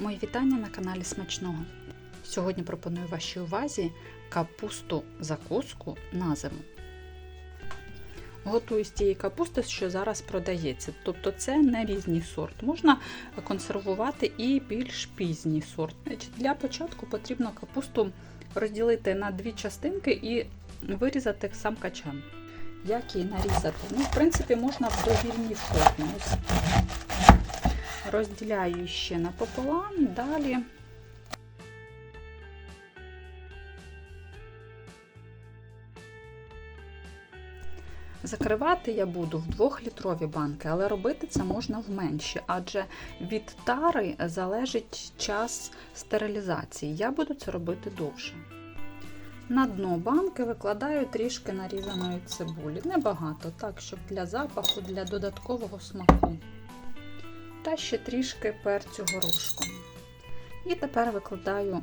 Мої вітання на каналі Смачного. Сьогодні пропоную вашій увазі капусту закуску на зиму. Готую з тієї капусти, що зараз продається. Тобто це не різний сорт. Можна консервувати і більш пізній сорт. Для початку потрібно капусту розділити на дві частинки і вирізати сам качан. Як її нарізати? Ну, в принципі, можна в довільній формі. Ось розділяю ще напополам, далі Закривати я буду в 2-літрові банки, але робити це можна в менші, адже від тари залежить час стерилізації. Я буду це робити довше. На дно банки викладаю трішки нарізаної цибулі. Небагато, так, щоб для запаху, для додаткового смаку. Та ще трішки перцю горошком. І тепер викладаю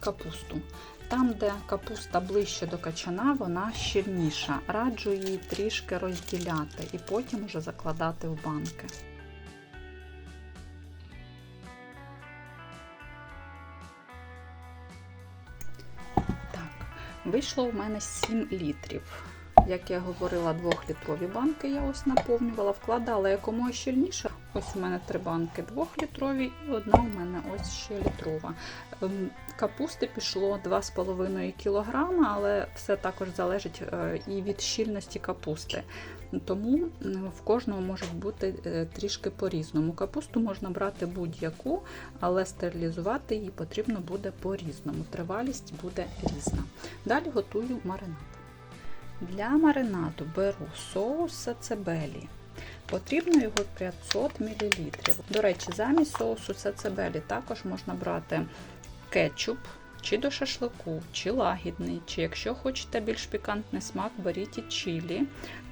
капусту. Там, де капуста ближче до качана, вона щільніша. Раджу її трішки розділяти і потім вже закладати в банки. Так, вийшло у мене 7 літрів. Як я говорила, 2-літрові банки я ось наповнювала, вкладала якомога щільніше. Ось у мене три банки 2-літрові і одна у мене ось ще літрова. Ем, Капусти пішло 2,5 кг, але все також залежить е, і від щільності капусти. Тому в кожного може бути е, трішки по-різному. Капусту можна брати будь-яку, але стерилізувати її потрібно буде по-різному. Тривалість буде різна. Далі готую маринад. Для маринаду беру соус сацебелі. Потрібно його 500 мл. До речі, замість соусу сацебелі також можна брати кетчуп, чи до шашлику, чи лагідний, чи якщо хочете більш пікантний смак, беріть і чилі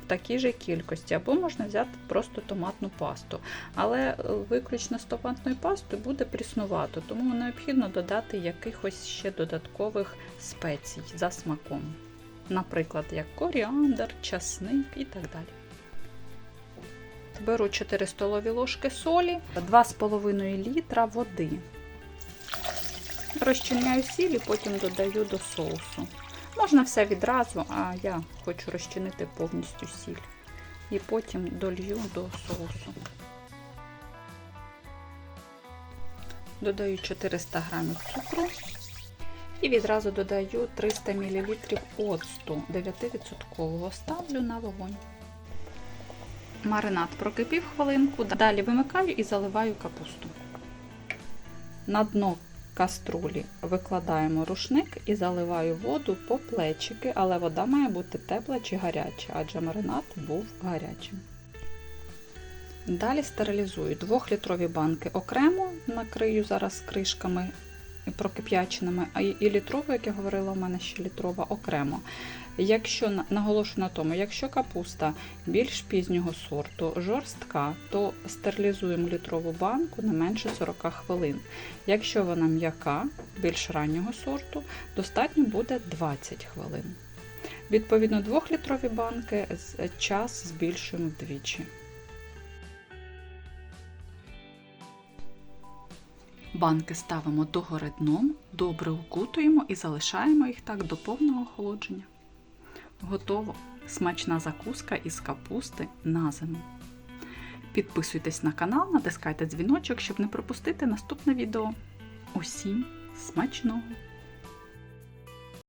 в такій же кількості, або можна взяти просто томатну пасту. Але виключно з томатною пастою буде пріснувато, тому необхідно додати якихось ще додаткових спецій за смаком. Наприклад, як коріандр, часник і так далі. Беру 4 столові ложки солі, 2,5 літра води. Розчиняю сіль і потім додаю до соусу. Можна все відразу, а я хочу розчинити повністю сіль. І потім долью до соусу. Додаю 400 г цукру і відразу додаю 300 мл оцту 9%. Ставлю на вогонь. Маринад прокипів хвилинку, далі вимикаю і заливаю капусту. На дно каструлі викладаємо рушник і заливаю воду по плечики, але вода має бути тепла чи гаряча, адже маринад був гарячим. Далі стерилізую 2-літрові банки окремо, накрию зараз кришками прокип'яченими, а і літрову, як я говорила, у мене ще літрова окремо. Якщо наголошую на тому, якщо капуста більш пізнього сорту, жорстка, то стерилізуємо літрову банку не менше 40 хвилин. Якщо вона м'яка, більш раннього сорту, достатньо буде 20 хвилин. Відповідно, 2-літрові банки час збільшуємо вдвічі. Банки ставимо догори дном, добре укутуємо і залишаємо їх так до повного охолодження. Готово! Смачна закуска із капусти на зиму. Підписуйтесь на канал, натискайте дзвіночок, щоб не пропустити наступне відео. Усім смачного!